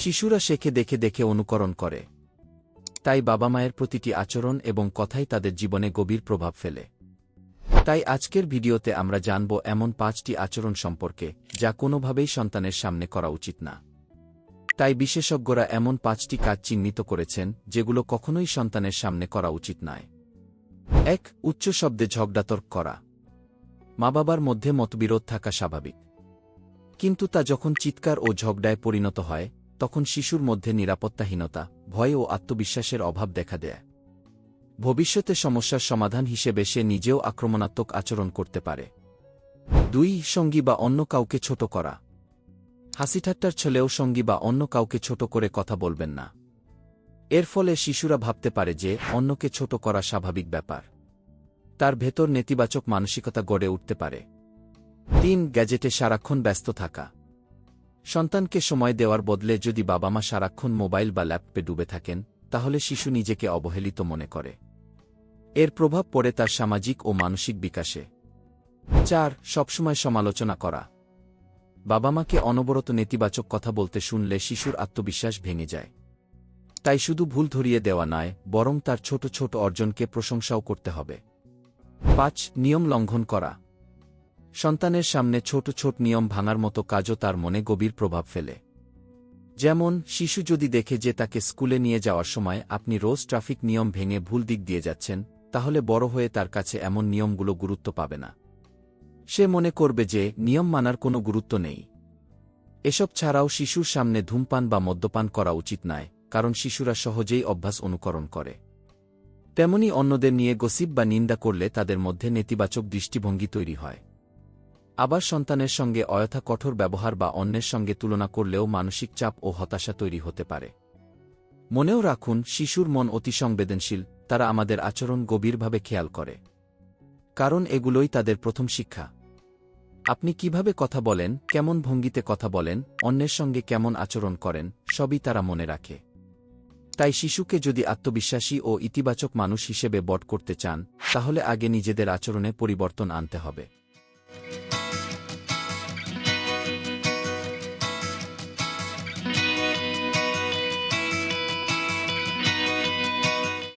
শিশুরা শেখে দেখে দেখে অনুকরণ করে। তাই বাবা মায়ের প্রতিটি আচরণ এবং কথাই তাদের জীবনে গভীর প্রভাব ফেলে। তাই আজকের ভিডিওতে আমরা জানব এমন পাঁচটি আচরণ সম্পর্কে, যা কোনোভাবেই সন্তানের সামনে করা উচিত না। তাই বিশেষজ্ঞরা এমন পাঁচটি কাজ চিহ্নিত করেছেন, যেগুলো কখনোই সন্তানের সামনে করা উচিত নয়। এক, উচ্চ শব্দে ঝগড়াতর্ক করা। মা বাবার মধ্যে মতবিরোধ থাকা স্বাভাবিক। কিন্তু তা যখন চিৎকার ও ঝগড়ায় পরিণত হয় তখন শিশুর মধ্যে নিরাপত্তাহীনতা, ভয় ও আত্মবিশ্বাসের অভাব দেখা দেয়। ভবিষ্যতে সমস্যার সমাধান হিসেবে সে নিজেও আক্রমণাত্মক আচরণ করতে পারে। দুই, সঙ্গী বা অন্য কাউকে ছোট করা। হাসিঠাট্টার ছেলেও সঙ্গী বা অন্য কাউকে ছোট করে কথা বলবেন না। এর ফলে শিশুরা ভাবতে পারে যে, অন্যকে ছোট করা স্বাভাবিক ব্যাপার। তার ভেতর নেতিবাচক মানসিকতা গড়ে উঠতে পারে। তিন, গ্যাজেটে সারাক্ষণ ব্যস্ত থাকা। সন্তানকে সময় দেওয়ার বদলে যদি বাবা মা সারাক্ষণ মোবাইল বা ল্যাপটপে ডুবে থাকেন, তাহলে শিশু নিজেকে অবহেলিত মনে করে। এর প্রভাব পড়ে তার সামাজিক ও মানসিক বিকাশে। চার, সবসময় সমালোচনা করা। বাবা মাকে অনবরত নেতিবাচক কথা বলতে শুনলে শিশুর আত্মবিশ্বাস ভেঙে যায়। তাই শুধু ভুল ধরিয়ে দেওয়া নয়, বরং তার ছোট ছোট অর্জনকে প্রশংসাও করতে হবে। পাঁচ, নিয়ম লঙ্ঘন করা। সন্তানের সামনে ছোট ছোট নিয়ম ভাঙার মতো কাজও তার মনে গভীর প্রভাব ফেলে। যেমন, শিশু যদি দেখে যে তাকে স্কুলে নিয়ে যাওয়ার সময় আপনি রোজ ট্রাফিক নিয়ম ভেঙে ভুল দিক দিয়ে যাচ্ছেন, তাহলে বড় হয়ে তার কাছে এমন নিয়মগুলো গুরুত্ব পাবে না। সে মনে করবে যে, নিয়ম মানার কোনো গুরুত্ব নেই। এসব ছাড়াও শিশুর সামনে ধূমপান বা মদ্যপান করা উচিত নয়, কারণ শিশুরা সহজেই অভ্যাস অনুকরণ করে। তেমনি অন্যদের নিয়ে গসিপ বা নিন্দা করলে তাদের মধ্যে নেতিবাচক দৃষ্টিভঙ্গি তৈরি হয়। আবার সন্তানের সঙ্গে অযথা কঠোর ব্যবহার বা অন্যের সঙ্গে তুলনা করলেও মানসিক চাপ ও হতাশা তৈরি হতে পারে। মনেও রাখুন, শিশুর মন অতি সংবেদনশীল, তারা আমাদের আচরণ গভীরভাবে খেয়াল করে। কারণ এগুলোই তাদের প্রথম শিক্ষা। আপনি কীভাবে কথা বলেন, কেমন ভঙ্গিতে কথা বলেন, অন্যের সঙ্গে কেমন আচরণ করেন, সবই তারা মনে রাখে। তাই শিশুকে যদি আত্মবিশ্বাসী ও ইতিবাচক মানুষ হিসেবে বট করতে চান, তাহলে আগে নিজেদের আচরণে পরিবর্তন আনতে হবে।